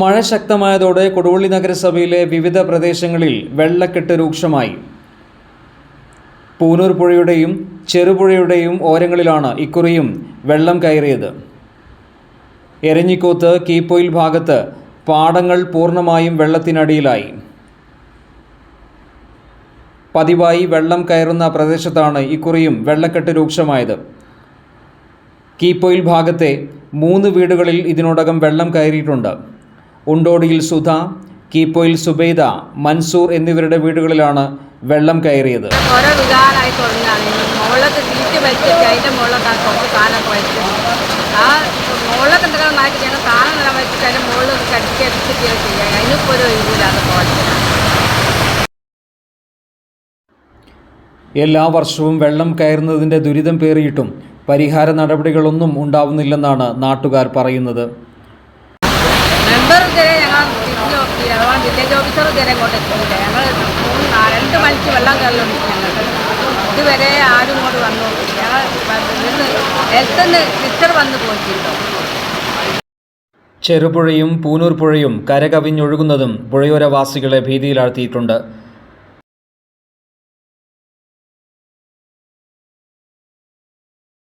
മഴ ശക്തമായതോടെ കൊടുവള്ളി നഗരസഭയിലെ വിവിധ പ്രദേശങ്ങളിൽ വെള്ളക്കെട്ട് രൂക്ഷമായി. പൂനൂർ പുഴയുടെയും ചെറുപുഴയുടെയും ഓരങ്ങളിലാണ് ഇക്കുറിയും വെള്ളം കയറിയത്. എരഞ്ഞിക്കോത്ത് കീപ്പോയിൽ ഭാഗത്ത് പാടങ്ങൾ പൂർണമായും വെള്ളത്തിനടിയിലായി. പതിവായി വെള്ളം കയറുന്ന പ്രദേശത്താണ് ഇക്കുറിയും വെള്ളക്കെട്ട് രൂക്ഷമായത്. കീപ്പോയിൽ ഭാഗത്തെ മൂന്ന് വീടുകളിൽ ഇതിനോടകം വെള്ളം കയറിയിട്ടുണ്ട്. ഉണ്ടോടിയിൽ സുധ കീപ്പോയിൽ സുബൈദ മൻസൂർ എന്നിവരുടെ വീടുകളിലാണ് വെള്ളം കയറിയത്. ഓരോ വികാരമായി തുടങ്ങുകയാണ്. മുകളിലത്തെ സീറ്റ് വെച്ചിട്ട് അതിന്റെ മുകളിലൊക്കെ കുറച്ച് സാധനമൊക്കെ വെച്ചിട്ടുണ്ട് ആ മുകളിലൊക്കെ എന്തെങ്കിലും മാറ്റി ഞങ്ങൾ സാധനം നില വെച്ചിട്ട് അതിന്റെ മുകളിൽ കടിച്ച് എടുത്തിട്ട് ചെയ്യുക. അതിനിപ്പോൾ ഒരു ഒഴിവില്ലാതെ എല്ലാ വർഷവും വെള്ളം കയറുന്നതിന്റെ ദുരിതം പേറിയിട്ടും പരിഹാര നടപടികളൊന്നും ഉണ്ടാവുന്നില്ലെന്നാണ് നാട്ടുകാർ പറയുന്നത്. മെമ്പർ ഇതുവരെ ഞങ്ങൾ വില്ലേജ് ഓഫീസർ ഇതുവരെ ഇങ്ങോട്ട് എത്തിയില്ല ഞങ്ങൾ രണ്ട് മണിക്ക് വെള്ളം കയറലുണ്ട് ഞങ്ങൾക്ക്. ഇതുവരെ ആരും ഇങ്ങോട്ട് വന്നു ഞങ്ങൾ ഹെൽത്തുനിന്ന് സിസ്റ്റർ വന്ന് പോയിട്ടുണ്ടോ. ചെറുപുഴയും പൂനൂർ പുഴയും കരകവിഞ്ഞൊഴുകുന്നതും പുഴയോരവാസികളെ ഭീതിയിലാഴ്ത്തിയിട്ടുണ്ട്.